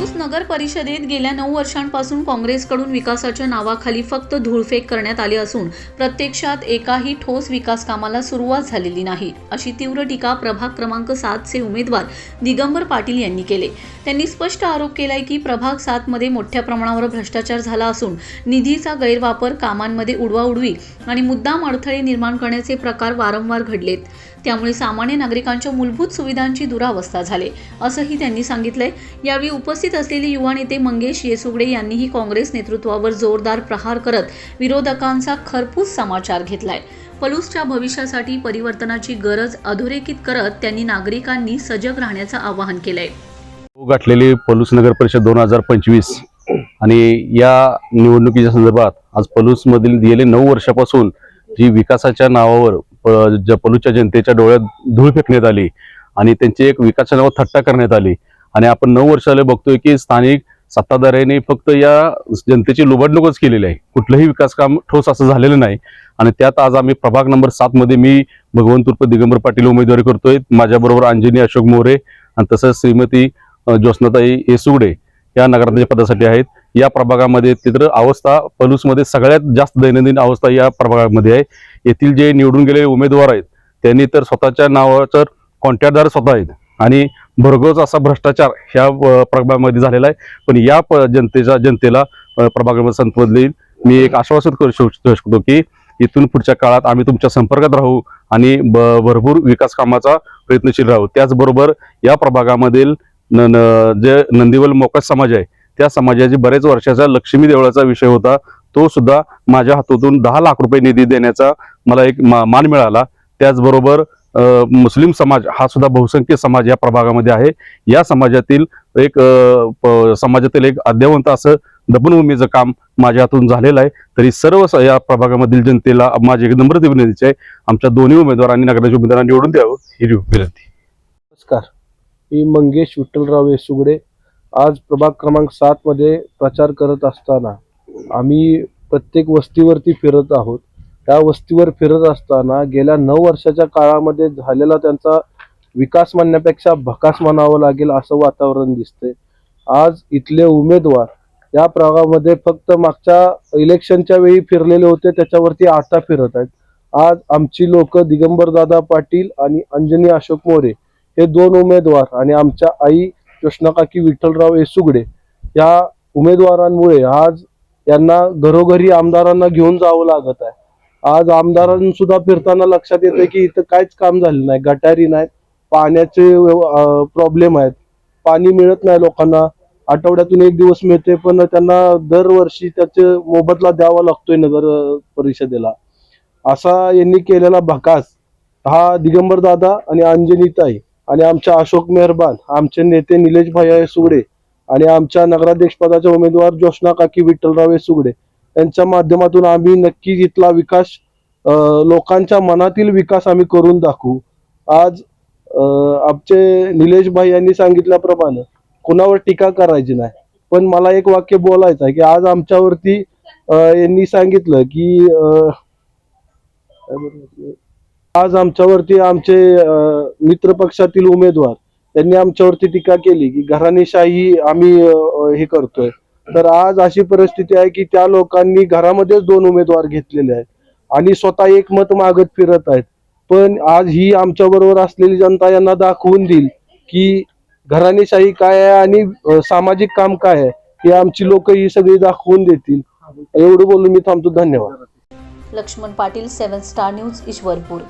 पलूस नगर परिषदेत गेल्या नऊ वर्षांपासून काँग्रेसकडून विकासाच्या नावाखाली फक्त धूळफेक करण्यात आली असून प्रत्यक्षात एकाही ठोस विकास कामाला सुरुवात झालेली नाही अशी तीव्र टीका प्रभाग क्रमांक सातचे उमेदवार दिगंबर पाटील यांनी केले. त्यांनी स्पष्ट आरोप केलाय की प्रभाग सातमध्ये मोठ्या प्रमाणावर भ्रष्टाचार झाला असून निधीचा गैरवापर कामांमध्ये उडवाउडवी आणि मुद्दाम अडथळे निर्माण करण्याचे प्रकार वारंवार घडलेत. त्यामुळे सामान्य नागरिकांच्या मूलभूत सुविधांची दुरावस्था झाली असंही त्यांनी सांगितलंय. यावेळी उपस्थित असलेले युवा नेते मंगेश येसुगडे यांनीही काँग्रेस नेतृत्वावर जोरदार प्रहार करत विरोधकांचा खरपूस समाचार घेतलाय. पलूसच्या भविष्यासाठी परिवर्तनाची गरज अधोरेखित करत त्यांनी नागरिकांनी सजग राहण्याचं आवाहन केलंय. हो, गाठलेली पलूस नगर परिषद दोन हजार पंचवीस आणि या निवडणुकीच्या संदर्भात आज पलूसमधील गेले नऊ वर्षापासून जी विकासाच्या नावावर पलूसच्या जनतेच्या डोळ्यात धूळ फेकण्यात आली आणि त्यांची एक विकासाच्या नावावर थट्टा करण्यात आली आणि आपण नऊ वर्ष झाले बघतोय की स्थानिक सत्ताधाऱ्यांनी फक्त या जनतेची लुबाडणूकच केलेली आहे. कुठलंही विकास काम ठोस असं झालेलं नाही. आणि त्यात आज आम्ही प्रभाग नंबर सात मध्ये मी भगवंत उर्फ दिगंबर पाटील उमेदवारी करतोय. माझ्याबरोबर अंजनी अशोक मोरे आणि तसंच श्रीमती अ, ज्योत्स्नाताई येसुगडे या नगराध्यक्ष पदासाठी आहेत. या प्रभागामध्ये तिथं अवस्था पलूसमध्ये सगळ्यात जास्त दैनंदिन अवस्था या प्रभागामध्ये आहे. येथील जे निवडून गेलेले उमेदवार आहेत त्यांनी तर स्वतःच्या नावाचं कॉन्ट्रॅक्टदार स्वतः आहेत. आणि भरघोस असा भ्रष्टाचार ह्या प्रभागामध्ये झालेला आहे. पण या प- जनतेच्या जनतेला प्रभागामध्ये प्रभागामध्ये देईल मी एक आश्वासन करू शकतो की इथून पुढच्या काळात आम्ही तुमच्या संपर्कात राहू आणि ब- भरपूर विकास कामाचा प्रयत्नशील राहू. त्याचबरोबर या प्रभागामधील न न- जे नंदीवल मोकाश समाज आहे त्या समाजाची बरेच वर्षाचा लक्ष्मी देवळाचा विषय होता. तो सुद्धा माझ्या हातातून दहा लाख रुपये निधी देण्याचा मला एक मा- मान मिळाला. त्याचबरोबर मुस्लिम समाज हा सुद्धा बहुसंख्य समाज या प्रभागामध्ये आहे. या समाजातील एक प- समाजातील एक अद्यवंत असं दफनभूमीचं काम माझ्या हातून झालेलं आहे. तरी सर्व स- या प्रभागामधील जनतेला माझी एक नम्र विनंती आहे. आमच्या दोन्ही उमेदवारांनी नगराच्या उमेदवारांना निवडून द्यावं ही विनंती. नमस्कार. मी मंगेश विठ्ठलराव येसुगडे. आज प्रभाग क्रमांक सातमध्ये प्रचार करत असताना आम्ही प्रत्येक वस्तीवरती फिरत आहोत. त्या वस्तीवर फिरत असताना गेल्या नऊ वर्षाच्या काळामध्ये झालेला त्यांचा विकास म्हणण्यापेक्षा भकास म्हणावं लागेल असं वातावरण दिसतंय. आज इथले उमेदवार या प्रभागामध्ये फक्त मागच्या इलेक्शनच्या वेळी फिरलेले होते त्याच्यावरती आता फिरत आहेत. आज आमची लोक दिगंबरदादा पाटील आणि अंजनी अशोक मोरे हे दोन उमेदवार आणि आमच्या आई कृष्णकाकी विठ्ठलराव येसुगडे या उमेदवारांमुळे आज यांना घरोघरी आमदारांना घेऊन जावं लागत आहे. आज आमदारांसुद्धा फिरताना लक्षात येतं की इथं काहीच काम झालं नाही गटारी नाहीत पाण्याचे प्रॉब्लेम आहेत. पाणी मिळत नाही लोकांना. आठवड्यातून एक दिवस मिळते पण त्यांना दरवर्षी त्याचे मोबदला द्यावा लागतोय नगर परिषदेला. असा यांनी केलेला भकास हा दिगंबर दादा आणि अंजनीताई आणि आमच्या अशोक मेहरबान आमचे नेते निलेश भाई सुगडे आणि आमच्या नगराध्यक्षपदाच्या उमेदवार ज्योष्णा काकी विठ्ठलराव सुगडे यांच्या माध्यमातून आम्ही नक्की इथला विकास. लोकांच्या मनातील विकास आम्ही करून दाखवू. आज आमचे निलेश भाई यांनी सांगितल्याप्रमाणे कुणावर टीका करायची नाही. पण मला एक वाक्य बोलायचं आहे की आज आमच्यावरती यांनी सांगितलं की अं, आज आमच्यावरती आमचे मित्र पक्षातील उमेदवार त्यांनी आमच्यावरती टीका केली की घराणेशाही आम्ही हे करतोय. तर आज अशी परिस्थिती आहे की त्या लोकांनी घरामध्येच दोन उमेदवार घेतलेले आहेत आणि स्वतः एक मत मागत फिरत आहेत. पण आज ही आमच्या बरोबर असलेली जनता यांना दाखवून देईल की घराणेशाही काय आहे आणि सामाजिक काम काय आहे हे आमची लोक ही सगळी दाखवून देतील. एवढं बोलून मी थांबतो. धन्यवाद. Laxman Patil seven star news Ishwarpur.